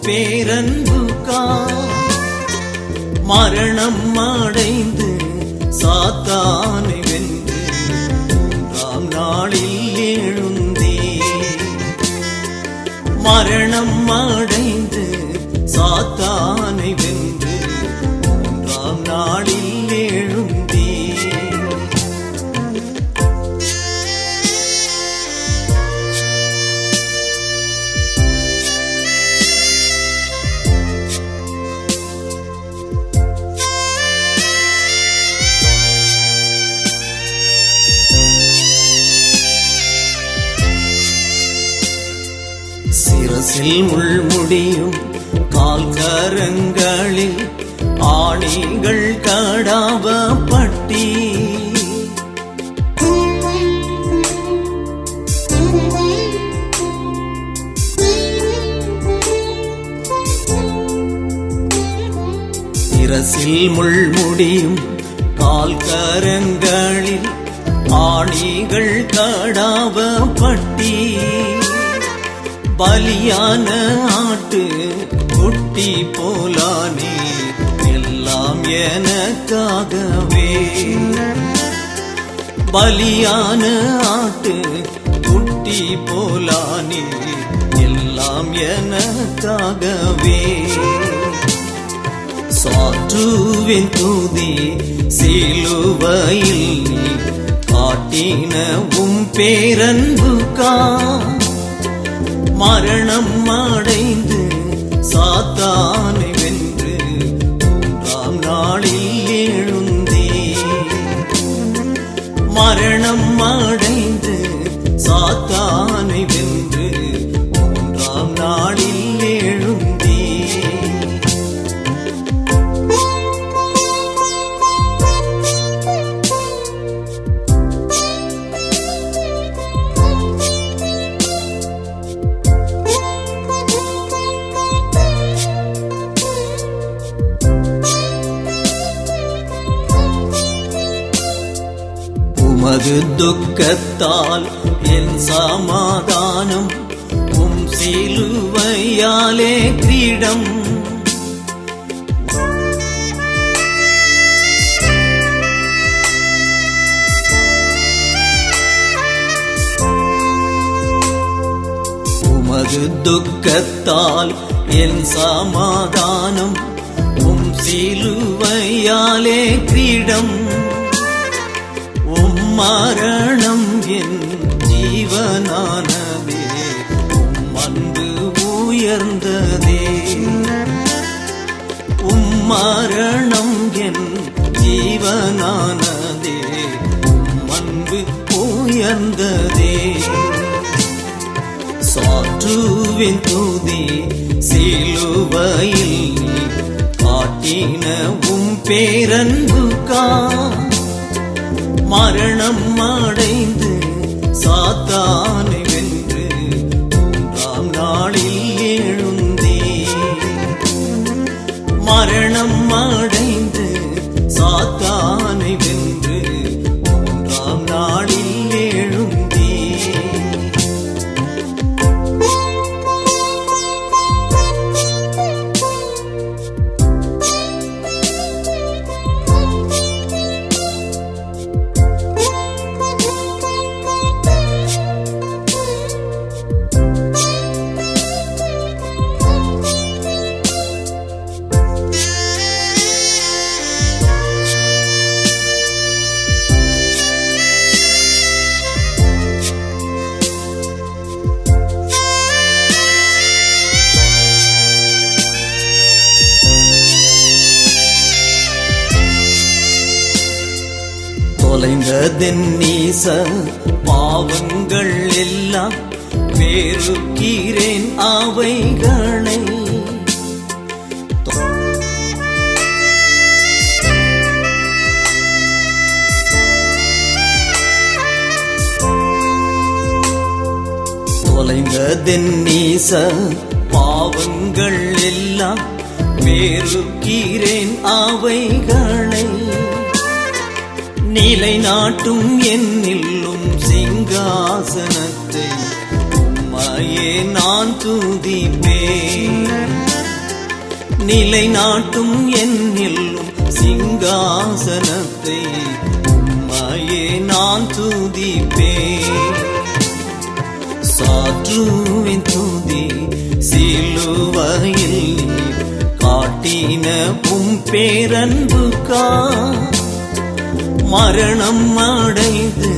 உம் பேரன்புக்கா மரணம் அடைந்து சாத்தானை வென்று மூன்றாம் நாளில் எழுந்தே மரணம் அடை சிரசில் முள்முடியும் கால் கரங்களில் ஆணிகள் கடாவப்பட்டி பட்டி. சிரசில் முள்முடியும் கால் கரங்களில் ஆணிகள் கடாவப்பட்டி பட்டி. பலியான ஆட்டு குட்டி போலானே எல்லாம் எனக்காகவே. பலியான ஆட்டு குட்டி போலானே எல்லாம் எனக்காகவே. சாற்றுவின் தூதி சிலுவையில் காட்டின உம் பேரன்புக்கா? மரணம் அடைந்து சாத்தானை வென்று துக்கத்தால் என் சமாதானம் உம் சிலுவையாலே கிரீடம். உமது துக்கத்தால் என் சமாதானம் உம் சிலுவையாலே கிரீடம். மரணம் என் ஜீவனானதே உம்மந்து உயர்ந்ததே. உம் மரணம் என் ஜீவனானதே உம்மன்பு உயர்ந்ததே. சாற்றுவின் தூதி சிலுவையில் காட்டின உம் பேரன்புக்கா? மரணம் மாட தொலைந்ததென் நீச பாவங்கள் எல்லாம் வேறுக்கீரேன் அவைகளை. தொலைந்ததென் நீச பாவங்கள் எல்லாம் வேறுக்கீரேன் அவைகளை. நிலை நாட்டும் என்னில்லும் சிங்காசனத்தை உம்மையே நான் துதிப்பேன். நிலை நாட்டும் என்னில்லும் சிங்காசனத்தை உம்மையே நான் துதிப்பேன். சாற்றுவின் துதி சிலுவையில் காட்டின உம் பேரன்புக்கா? மரணம் அடைந்து